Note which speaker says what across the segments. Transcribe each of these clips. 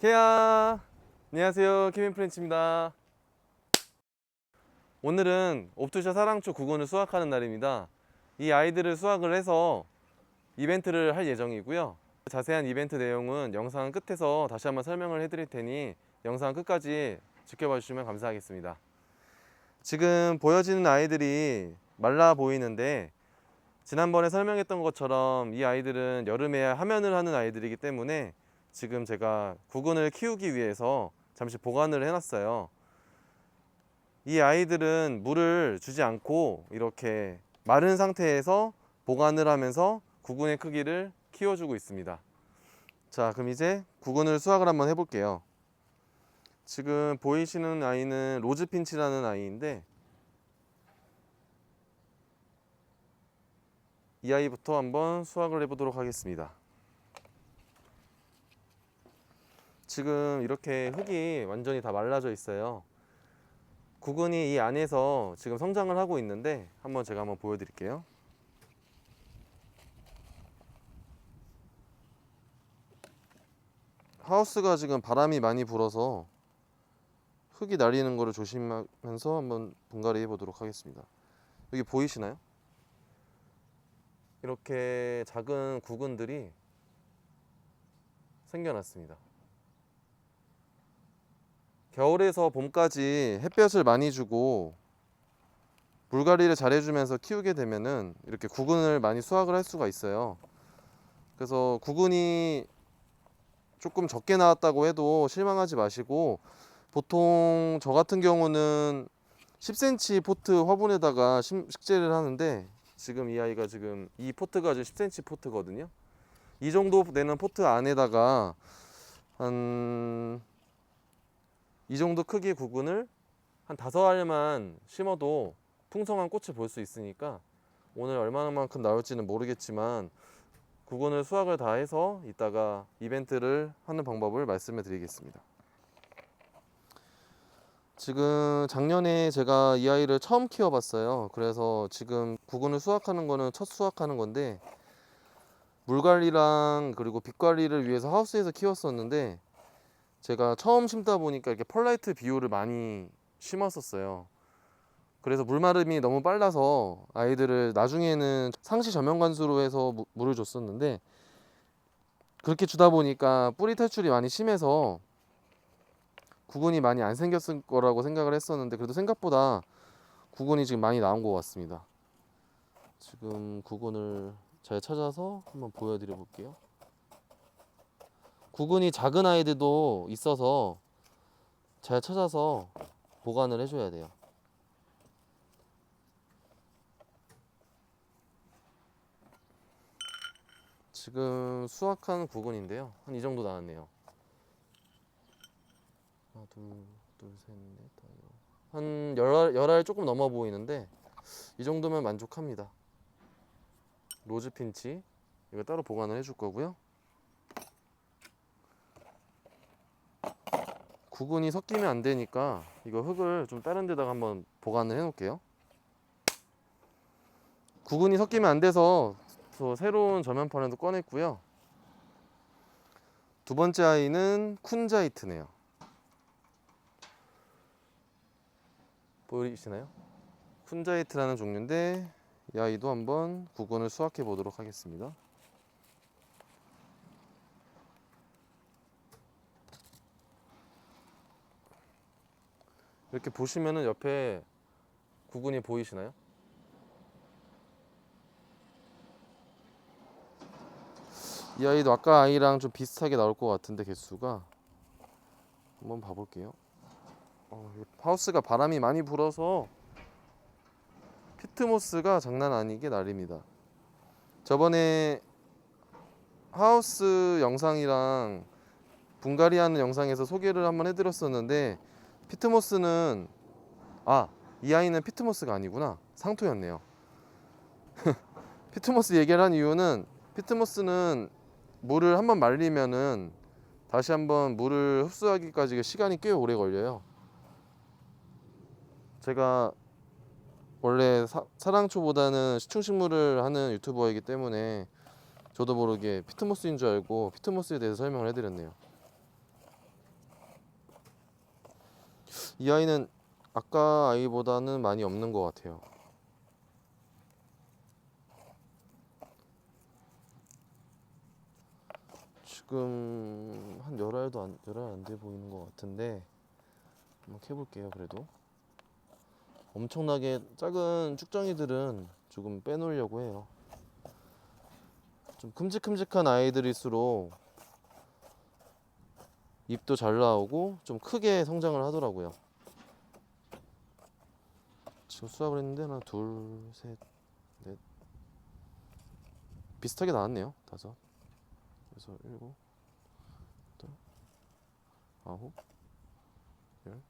Speaker 1: 케야 안녕하세요. 케빈 프렌치입니다. 오늘은 옵투샤 사랑초 9군을 수확하는 날입니다. 이 아이들을 수확을 해서 이벤트를 할 예정이고요. 자세한 이벤트 내용은 영상 끝에서 다시 한번 설명을 해드릴 테니 영상 끝까지 지켜봐 주시면 감사하겠습니다. 지금 보여지는 아이들이 말라 보이는데 지난번에 설명했던 것처럼 이 아이들은 여름에 하면을 하는 아이들이기 때문에 지금 제가 구근을 키우기 위해서 잠시 보관을 해놨어요. 이 아이들은 물을 주지 않고 이렇게 마른 상태에서 보관을 하면서 구근의 크기를 키워주고 있습니다. 자, 그럼 이제 구근을 수확을 한번 해볼게요. 지금 보이시는 아이는 로즈핀치라는 아이인데 이 아이부터 한번 수확을 해보도록 하겠습니다. 지금 이렇게 흙이 완전히 다 말라져 있어요. 구근이 이 안에서 지금 성장을 하고 있는데 한번 제가 한번 보여드릴게요. 하우스가 지금 바람이 많이 불어서 흙이 날리는 거를 조심하면서 한번 분갈이 해보도록 하겠습니다. 여기 보이시나요? 이렇게 작은 구근들이 생겨났습니다. 겨울에서 봄까지 햇볕을 많이 주고 물갈이를 잘 해주면서 키우게 되면은 이렇게 구근을 많이 수확을 할 수가 있어요. 그래서 구근이 조금 적게 나왔다고 해도 실망하지 마시고 보통 저 같은 경우는 10cm 포트 화분에다가 심- 식재를 하는데 지금 이 아이가 지금 이 포트가 지금 10cm 포트거든요. 이 정도 되는 포트 안에다가 한 이 정도 크기 구근을 한 다섯 알만 심어도 풍성한 꽃을 볼 수 있으니까 오늘 얼마나만큼 나올지는 모르겠지만 구근을 수확을 다 해서 이따가 이벤트를 하는 방법을 말씀을 드리겠습니다. 지금 작년에 제가 이 아이를 처음 키워봤어요. 그래서 지금 구근을 수확하는 거는 첫 수확하는 건데 물 관리랑 그리고 빛 관리를 위해서 하우스에서 키웠었는데 제가 처음 심다 보니까 이렇게 펄라이트 비료를 많이 심었었어요. 그래서 물마름이 너무 빨라서 아이들을 나중에는 상시 저면 관수로 해서 무- 물을 줬었는데 그렇게 주다 보니까 뿌리 탈출이 많이 심해서 구근이 많이 안 생겼을 거라고 생각을 했었는데 그래도 생각보다 구근이 지금 많이 나온 것 같습니다. 지금 구근을 잘 찾아서 한번 보여드려 볼게요. 구근이 작은 아이들도 있어서 잘 찾아서 보관을 해줘야 돼요. 지금 수확한 구근인데요. 한 이 정도 나왔네요. 하나, 둘, 둘, 셋, 넷, 다섯. 한 열알, 열알 조금 넘어 보이는데 이 정도면 만족합니다. 로즈 핀치 이거 따로 보관을 해줄 거고요. 구근이 섞이면 안 되니까 이거 흙을 좀 다른 데다가 한번 보관을 해 놓을게요. 구근이 섞이면 안 돼서 저 새로운 저면판에도 꺼냈고요. 두 번째 아이는 쿤자이트네요. 보이시나요? 쿤자이트라는 종류인데 이 아이도 한번 구근을 수확해 보도록 하겠습니다. 이렇게 보시면은 옆에 구근이 보이시나요? 이 아이도 아까 아이랑 좀 비슷하게 나올 것 같은데 개수가 한번 봐볼게요. 어, 이 하우스가 바람이 많이 불어서 피트모스가 장난 아니게 날립니다. 저번에 하우스 영상이랑 분갈이 하는 영상에서 소개를 한번 해드렸었는데 피트모스는 아 이 아이는 피트모스가 아니구나 상토였네요. 피트모스 얘기를 한 이유는 피트모스는 물을 한번 말리면은 다시 한번 물을 흡수하기까지 시간이 꽤 오래 걸려요. 제가 원래 사, 사랑초보다는 시충식물을 하는 유튜버이기 때문에 저도 모르게 피트모스인 줄 알고 피트모스에 대해서 설명을 해드렸네요. 이 아이는 아까 아이보다는 많이 없는 것 같아요. 지금 한 열알도 안, 열알 안 돼 보이는 것 같은데 한번 캐볼게요. 그래도 엄청나게 작은 쭉정이들은 조금 빼놓으려고 해요. 좀 큼직큼직한 아이들일수록 잎도 잘 나오고 좀 크게 성장을 하더라고요. 지금 수확을 했는데 하나, 둘, 셋, 넷 비슷하게 나왔네요. 다섯, 여섯, 일곱, 여덟, 아홉, 열,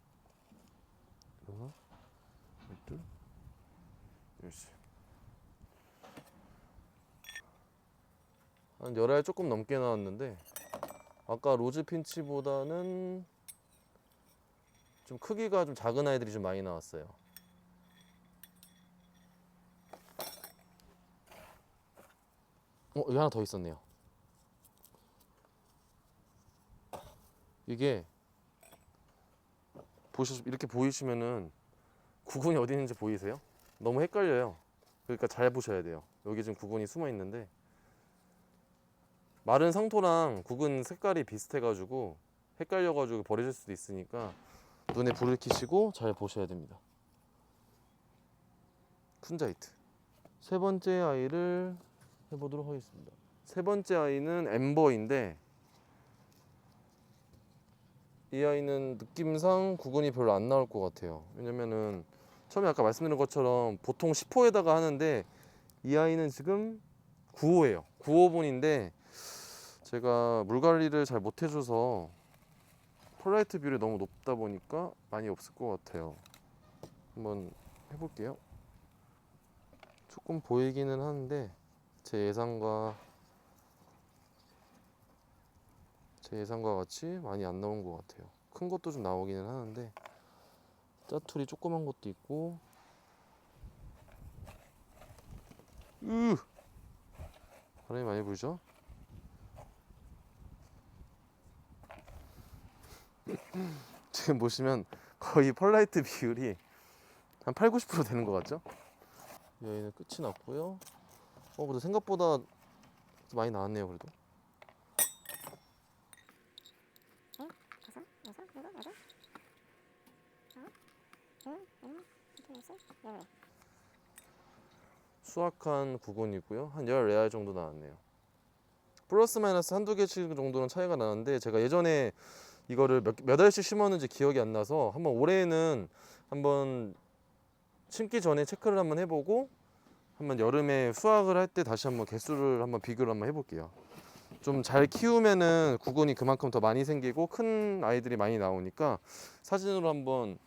Speaker 1: 열하나, 열둘, 열셋. 한 열알 조금 넘게 나왔는데 아까 로즈 핀치보다는 좀 크기가 좀 작은 아이들이 좀 많이 나왔어요. 어, 여기 하나 더 있었네요. 이게 보시 이렇게 보이시면은 구근이 어디 있는지 보이세요? 너무 헷갈려요. 그러니까 잘 보셔야 돼요. 여기 지금 구근이 숨어 있는데 마른 상토랑 구근 색깔이 비슷해가지고 헷갈려가지고 버리실 수도 있으니까 눈에 불을 켜시고 잘 보셔야 됩니다. 쿤자이트. 세 번째 아이를 해보도록 하겠습니다. 세 번째 아이는 엠버인데 이 아이는 느낌상 구근이 별로 안 나올 것 같아요. 왜냐면은 처음에 아까 말씀드린 것처럼 보통 10호에다가 하는데 이 아이는 지금 9호예요. 9호분인데 제가 물 관리를 잘 못 해줘서 폴라이트 비율이 너무 높다 보니까 많이 없을 것 같아요. 한번 해볼게요. 조금 보이기는 하는데 제 예상과 제 예상과 같이 많이 안 나온 것 같아요. 큰 것도 좀 나오기는 하는데 짜투리 조그만 것도 있고 으 바람이 많이 불죠? 지금 보시면 거의 펄라이트 비율이 한 8, 90% 되는 것 같죠? 여기는 끝이 났고요. 어, 그래도 생각보다 많이 나왔네요, 그래도.
Speaker 2: 열넷.
Speaker 1: 수확한 구근이고요. 한 14알 정도 나왔네요. 플러스 마이너스 한두 개씩 정도는 차이가 나는데 제가 예전에 이거를 몇, 몇 알씩 심었는지 기억이 안 나서 한번 올해는 한번 심기 전에 체크를 한번 해보고 한번 여름에 수확을 할 때 다시 한번 개수를 한번 비교를 한번 해볼게요. 좀 잘 키우면은 구근이 그만큼 더 많이 생기고 큰 아이들이 많이 나오니까 사진으로 한번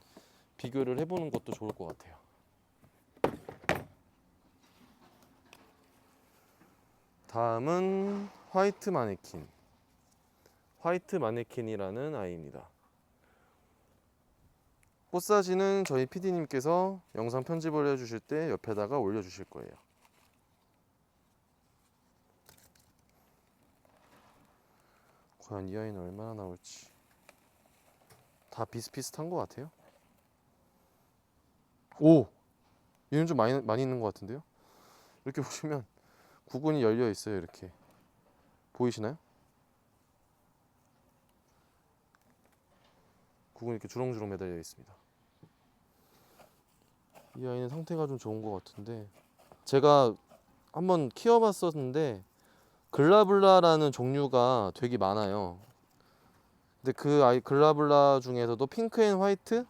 Speaker 1: 비교를 해보는 것도 좋을 것 같아요. 다음은 화이트 마네킨. 화이트 마네킨이라는 아이입니다. 꽃사진은 저희 PD님께서 영상 편집을 해주실 때 옆에다가 올려주실 거예요. 과연 이 아이는 얼마나 나올지. 다 비슷비슷한 것 같아요. 오! 얘는 좀 많이, 많이 있는 것 같은데요? 이렇게 보시면 구근이 열려 있어요 이렇게 보이시나요? 구근이 이렇게 주렁주렁 매달려 있습니다. 이 아이는 상태가 좀 좋은 것 같은데 제가 한번 키워봤었는데 글라블라라는 종류가 되게 많아요. 근데 그 아이 글라블라 중에서도 핑크 앤 화이트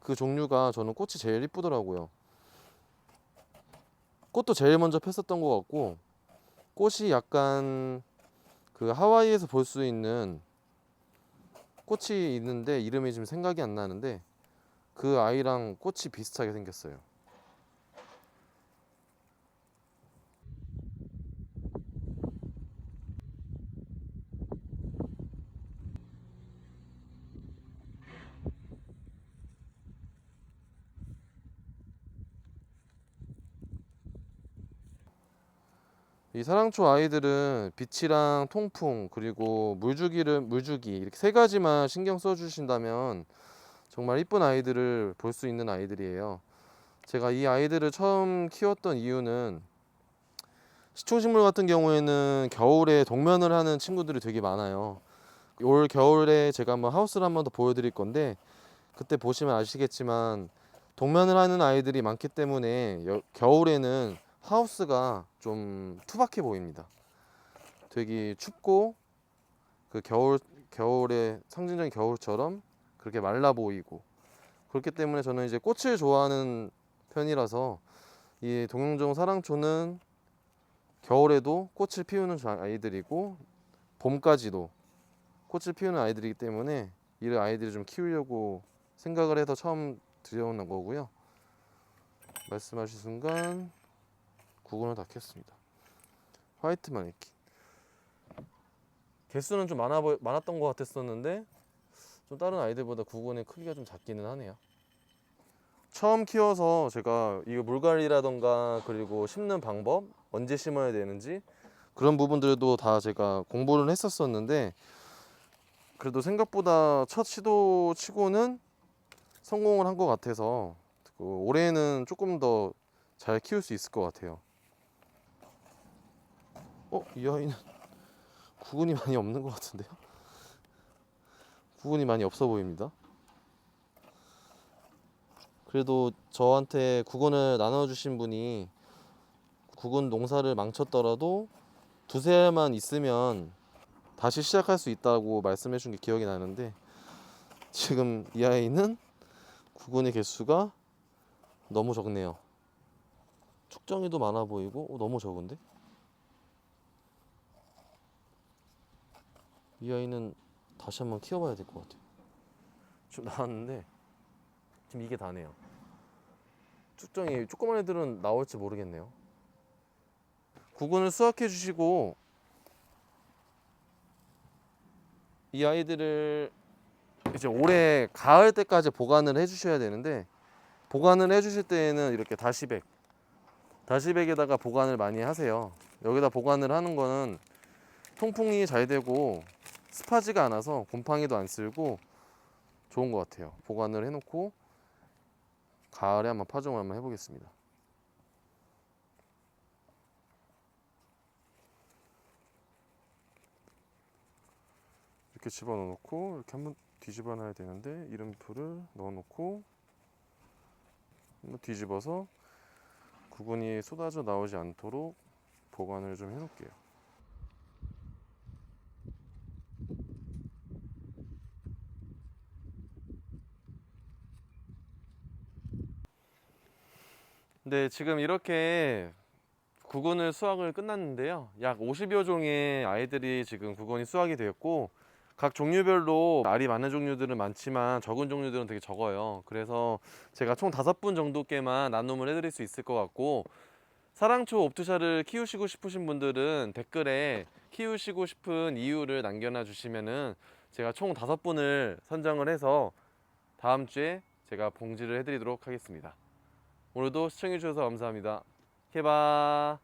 Speaker 1: 그 종류가 저는 꽃이 제일 이쁘더라고요. 꽃도 제일 먼저 폈었던 것 같고 꽃이 약간 그 하와이에서 볼 수 있는 꽃이 있는데 이름이 지금 생각이 안 나는데 그 아이랑 꽃이 비슷하게 생겼어요. 이 사랑초 아이들은 빛이랑 통풍 그리고 물주기를 물주기 이렇게 세 가지만 신경 써 주신다면 정말 이쁜 아이들을 볼 수 있는 아이들이에요. 제가 이 아이들을 처음 키웠던 이유는 시초식물 같은 경우에는 겨울에 동면을 하는 친구들이 되게 많아요. 올 겨울에 제가 한번 하우스를 한번 더 보여드릴 건데 그때 보시면 아시겠지만 동면을 하는 아이들이 많기 때문에 여- 겨울에는 하우스가 좀 투박해 보입니다. 되게 춥고 그 겨울 겨울에 상징적인 겨울처럼 그렇게 말라 보이고 그렇기 때문에 저는 이제 꽃을 좋아하는 편이라서 이 동영종 사랑초는 겨울에도 꽃을 피우는 자- 아이들이고 봄까지도 꽃을 피우는 아이들이기 때문에 이 아이들을 좀 키우려고 생각을 해서 처음 들여오는 거고요. 말씀하신 순간 구근을 다 켰습니다. 화이트 마네킹. 개수는 좀 많아 보, 많았던 것 같았었는데 좀 다른 아이들보다 구근의 크기가 좀 작기는 하네요. 처음 키워서 제가 이거 물관리라던가 그리고 심는 방법 언제 심어야 되는지 그런 부분들도 다 제가 공부를 했었었는데 그래도 생각보다 첫 시도 치고는 성공을 한 것 같아서 그 올해는 조금 더 잘 키울 수 있을 것 같아요. 어, 이 아이는 구근이 많이 없는 것 같은데요? 구근이 많이 없어 보입니다. 그래도 저한테 구근을 나눠주신 분이 구근 농사를 망쳤더라도 두세 알만 있으면 다시 시작할 수 있다고 말씀해 준 게 기억이 나는데 지금 이 아이는 구근의 개수가 너무 적네요. 축정이도 많아 보이고 어, 너무 적은데? 이 아이는 다시 한번 키워봐야 될 것 같아요. 좀 나왔는데 지금 이게 다네요. 축정이 조그만 애들은 나올지 모르겠네요. 구근을 수확해 주시고 이 아이들을 이제 올해 가을 때까지 보관을 해 주셔야 되는데 보관을 해 주실 때에는 이렇게 다시백 다시백에다가 보관을 많이 하세요. 여기다 보관을 하는 거는 통풍이 잘 되고 습하지가 않아서 곰팡이도 안 쓸고 좋은 것 같아요. 보관을 해놓고 가을에 한번 파종을 한번 해보겠습니다. 이렇게 집어넣고 이렇게 한번 뒤집어 놔야 되는데 이름표를 넣어놓고 한번 뒤집어서 구근이 쏟아져 나오지 않도록 보관을 좀 해놓을게요. 네, 지금 이렇게 구근을 수확을 끝났는데요. 약 50여 종의 아이들이 지금 구근이 수확이 되었고 각 종류별로 알이 많은 종류들은 많지만 적은 종류들은 되게 적어요. 그래서 제가 총 다섯 분 정도께만 나눔을 해드릴 수 있을 것 같고 사랑초 옵투샤를 키우시고 싶으신 분들은 댓글에 키우시고 싶은 이유를 남겨놔 주시면은 제가 총 다섯 분을 선정을 해서 다음 주에 제가 봉지를 해드리도록 하겠습니다. 오늘도 시청해주셔서 감사합니다. 케바.